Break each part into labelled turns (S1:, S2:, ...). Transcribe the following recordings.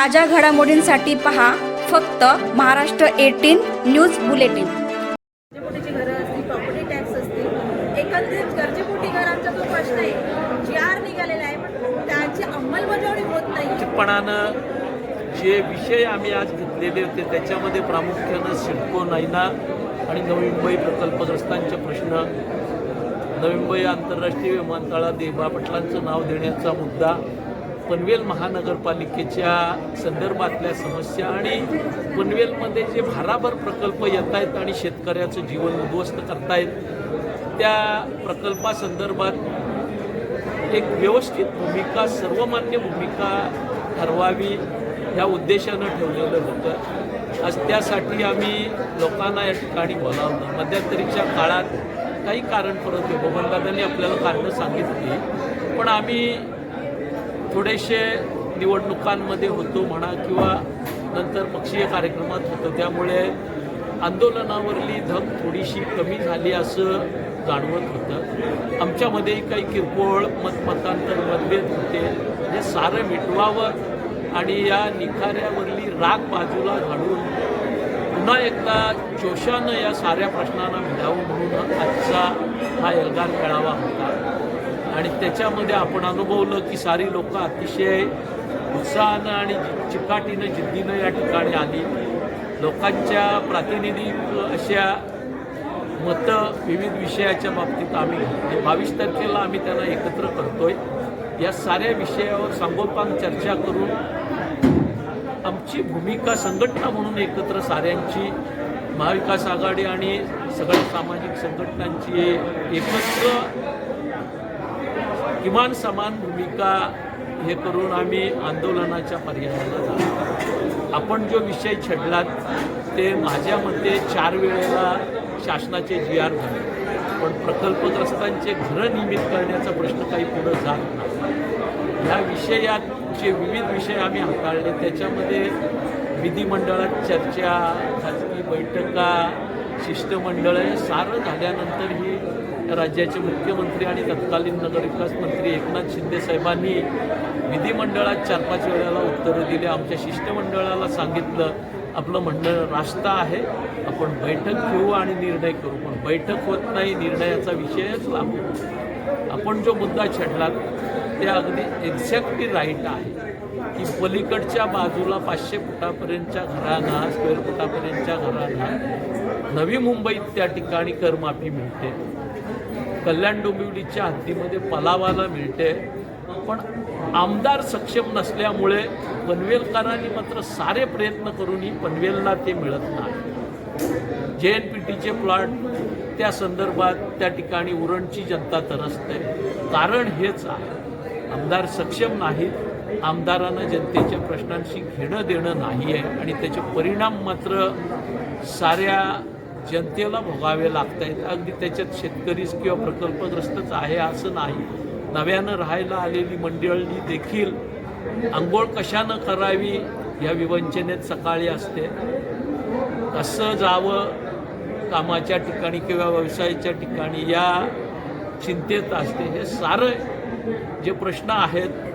S1: ताज्या घडामोडींसाठी पहा फक्त महाराष्ट्र एटीन न्यूज बुलेटिन.
S2: गरजेपोटीची घरं असतील प्रॉपर्टी टॅक्स असतील एकंदरीत गरजेपोटी घरांचा जो प्रश्न आहे जी आर निघालेला आहे पण त्याची अंमलबजावणी होत नाही.
S3: निश्चितपणानं जे विषय आम्ही आज घेतलेले होते त्याच्यामध्ये प्रामुख्यानं सिडको नायना आणि नवी मुंबई प्रकल्पग्रस्तांचे प्रश्न नवी मुंबई आंतरराष्ट्रीय विमानतळात देबा पाटलांचं नाव देण्याचा मुद्दा पनवेल महानगरपालिकेच्या संदर्भातल्या समस्या आणि पनवेलमध्ये जे भाराभर प्रकल्प येत आहेत आणि शेतकऱ्याचं जीवन उद्ध्वस्त करतायत त्या प्रकल्पासंदर्भात एक व्यवस्थित भूमिका सर्वमान्य भूमिका ठरवावी ह्या उद्देशानं ठेवलेलं होतं. आज त्यासाठी आम्ही लोकांना या ठिकाणी बोलावलं. मध्यंतरीच्या काळात काही कारण परत आहे आपल्याला कारणं सांगितली. पण आम्ही थोडेसे निवडणुकांमध्ये होतो म्हणा किंवा नंतर पक्षीय कार्यक्रमात होतं. त्यामुळे आंदोलनावरली धम थोडीशी कमी झाली असं जाणवत होतं. आमच्यामध्येही काही किरकोळ मतमतांतर मतभेद होते. हे सारं मिटवावं आणि या निखाऱ्यावरली राग बाजूला घालून पुन्हा एकदा जोशानं या साऱ्या प्रश्नांना मिळावं म्हणून आजचा हा एल्गार मेळावा होता. आणि त्याच्यामध्ये आपण अनुभवलं की सारी लोक अतिशय उत्साहानं आणि चिकाटीनं जिद्दीनं या ठिकाणी आली. लोकांच्या प्रातिनिधिक अशा मतं विविध विषयाच्या बाबतीत आम्ही बावीस तारखेला आम्ही त्यांना एकत्र करतोय. या साऱ्या विषयावर सांगोपांग चर्चा करून आमची भूमिका संघटना म्हणून एकत्र साऱ्यांची महाविकास आघाडी आणि सगळ्या सामाजिक संघटनांची एकत्र किमान समान भूमिका हे करून आम्ही आंदोलनाच्या पर्यायाला जातो आपण जो विषय छेडलात ते माझ्या मते चार वेळेला शासनाचे जी आर झाले. पण प्रकल्पग्रस्तांचे घरं नियमित करण्याचा प्रश्न काही पुढं जात नाही. ह्या विषयात जे विविध विषय आम्ही हाताळले त्याच्यामध्ये विधिमंडळात चर्चा खाजगी बैठका शिष्टमंडळ हे सारं झाल्यानंतर ही राज्याचे मुख्यमंत्री आणि तत्कालीन नगरविकास मंत्री एकनाथ शिंदे साहेबांनी विधिमंडळात चार पाच वेळेला उत्तरं दिली. आमच्या शिष्टमंडळाला सांगितलं आपलं म्हणणं रास्ता आहे. आपण बैठक घेऊ आणि निर्णय करू. पण बैठक होत नाही निर्णयाचा विषयच लागू आपण जो मुद्दा छेडला ते अगदी एक्झॅक्टली राईट आहे. की पलीकडच्या बाजूला पाचशे फुटापर्यंतच्या घरांना स्क्वेअर फुटापर्यंतच्या घरांना नवी मुंबईत त्या ठिकाणी करमाफी मिळते. कल्याण डोंबिवलीच्या हद्दीमध्ये पलावाला मिळते. पण आमदार सक्षम नसल्यामुळे पनवेलकरांनी मात्र सारे प्रयत्न करूनही पनवेलला ते मिळत नाही. जे एन पी टीचे प्लॉट त्या संदर्भात त्या ठिकाणी उरणची जनता तरसते. कारण हेच आहे. आमदार सक्षम नाहीत. आमदारांना जनतेच्या प्रश्नांशी घेणं देणं नाही आहे आणि त्याचे परिणाम मात्र साऱ्या जनतेला भोगावे लागत आहेत अगदी त्याच्यात शेतकरीच किंवा प्रकल्पग्रस्तच आहे असं नाही. नव्यानं राहायला आलेली मंडळी देखील आंघोळ कशानं करावी या विवंचनेत सकाळी असते. कसं जावं कामाच्या ठिकाणी किंवा व्यवसायाच्या ठिकाणी या चिंतेत असते. हे सारं जे प्रश्न आहेत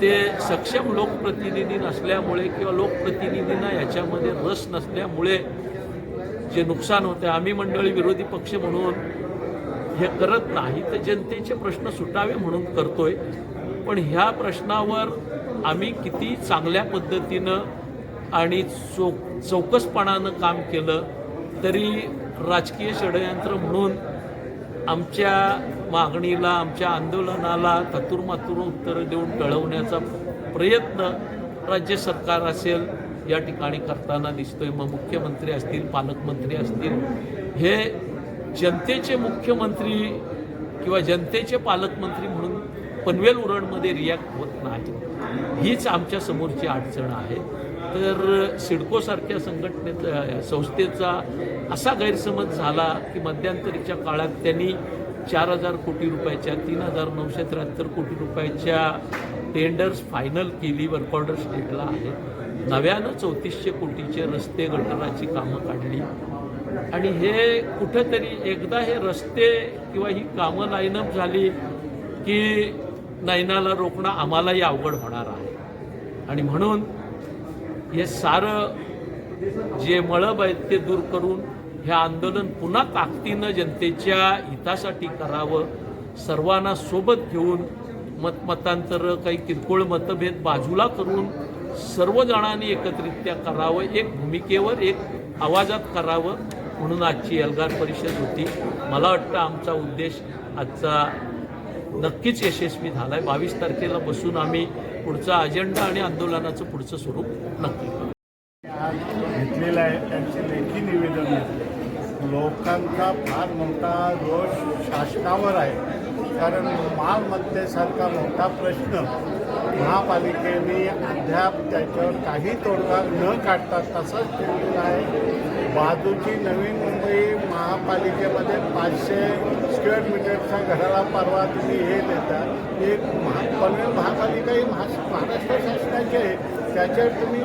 S3: ते सक्षम लोकप्रतिनिधी नसल्यामुळे किंवा लोकप्रतिनिधींना याच्यामध्ये रस नसल्यामुळे जे नुकसान होते आम्ही मंडळी विरोधी पक्ष म्हणून हे करत नाही तर जनतेचे प्रश्न सुटावे म्हणून करतोय. पण ह्या प्रश्नावर आम्ही किती चांगल्या पद्धतीनं आणि चौ चौकसपणानं काम केलं तरी राजकीय षडयंत्र म्हणून आमच्या मागणीला आमच्या आंदोलनाला ततुरमातुर उत्तरं देऊन टळवण्याचा प्रयत्न राज्य सरकार असेल या ठिकाणी करताना दिसतोय. मग मुख्यमंत्री असतील पालकमंत्री असतील. हे जनतेचे मुख्यमंत्री किंवा जनतेचे पालकमंत्री म्हणून पनवेल उरणमध्ये रिॲक्ट होत नाही. हीच आमच्या समोरची अडचण आहे. तर सिडकोसारख्या संघटनेचा संस्थेचा असा गैरसमज झाला की मध्यंतरीच्या काळात त्यांनी चार हजार कोटी रुपयाच्या तीन हजार नऊशे त्र्याहत्तर कोटी रुपयाच्या टेंडर्स फायनल केली वर्क ऑर्डर स्टेटला आहे. नव्यानं चौतीसशे कोटीचे रस्ते गटराची कामं काढली. आणि हे कुठंतरी एकदा हे रस्ते किंवा ही कामं लाईनअप झाली की नैनाला रोखणं आम्हालाही अवघड होणार आहे. आणि म्हणून हे सारं जे मळब आहेत ते दूर करून हे आंदोलन पुन्हा ताकदीनं जनतेच्या हितासाठी करावं सर्वांना सोबत घेऊन मतमतांतर काही किरकोळ मतभेद बाजूला करून सर्वजणांनी एकत्रित्या करावं एक भूमिकेवर एक आवाजात करावं म्हणून आजची एल्गार परिषद होती. मला वाटतं आमचा उद्देश आजचा नक्कीच यशस्वी झाला आहे बावीस तारखेला बसून आम्ही पुढचा अजेंडा आणि आंदोलनाचं पुढचं स्वरूप नक्की
S4: घेतलेलं आहे. त्यांचे लेखी निवेदन आहे. लोकांचा फार मोठा रोष शासनावर आहे. कारण मालमत्तेसारखा मोठा प्रश्न महापालिकेने अद्याप त्याच्यावर काही तोडगा न काढता तसंच ठेवलेलं आहे. बाजूची नवीन मुंबई महापालिकेमध्ये पाचशे स्क्वेअर मीटरच्या घराला परवा तुम्ही हे देता. एक महा पनवेल महापालिका ही महा महाराष्ट्र शासनाची आहे. त्याच्यावर तुम्ही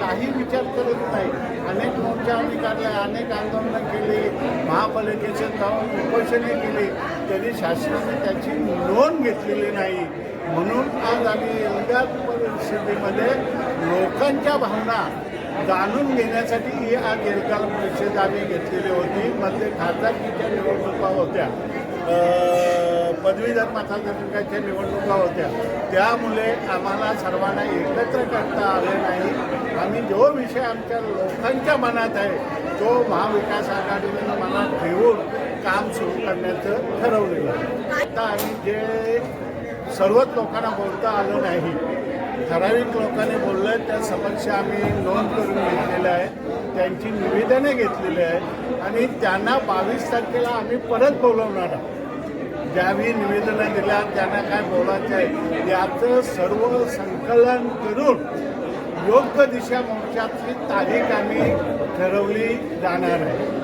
S4: काही विचार करत नाही. अनेक मोर्चा आम्ही काढले अनेक आंदोलनं केली महापालिकेचे जाऊन उपोषणे केली. तरी शासनाने त्याची नोंद घेतलेली नाही. म्हणून आज आम्ही एवढ्या परिस्थितीमध्ये लोकांच्या भावना जाणून घेण्यासाठी ही आज एकाल परिषद आम्ही घेतलेली होती. मध्ये खासदारकीच्या निवडणुका होत्या. पदवीधर मतदारसंघाच्या निवडणुका होत्या. त्यामुळे आम्हाला सर्वांना एकत्र करता आले नाही. आम्ही जो विषय आमच्या लोकांच्या मनात आहे तो महाविकास आघाडीनं मनात ठेवून काम सुरू करण्याचं ठरवलेलं आहे. आता आम्ही जे सर्वच लोकांना बोलता आलं नाही. ठराविक लोकांनी बोललं त्या समस्या आम्ही नोंद करून घेतलेल्या आहे त्यांची निवेदने घेतलेली आहे आणि त्यांना बावीस तारखेला आम्ही परत बोलवणार आहोत. ज्यावेळी निवेदनं दिल्या त्यांना काय बोलायचं आहे? याचं सर्व संकलन करून योग्य दिशा मोर्चाची तारीख आम्ही ठरवली जाणार आहे.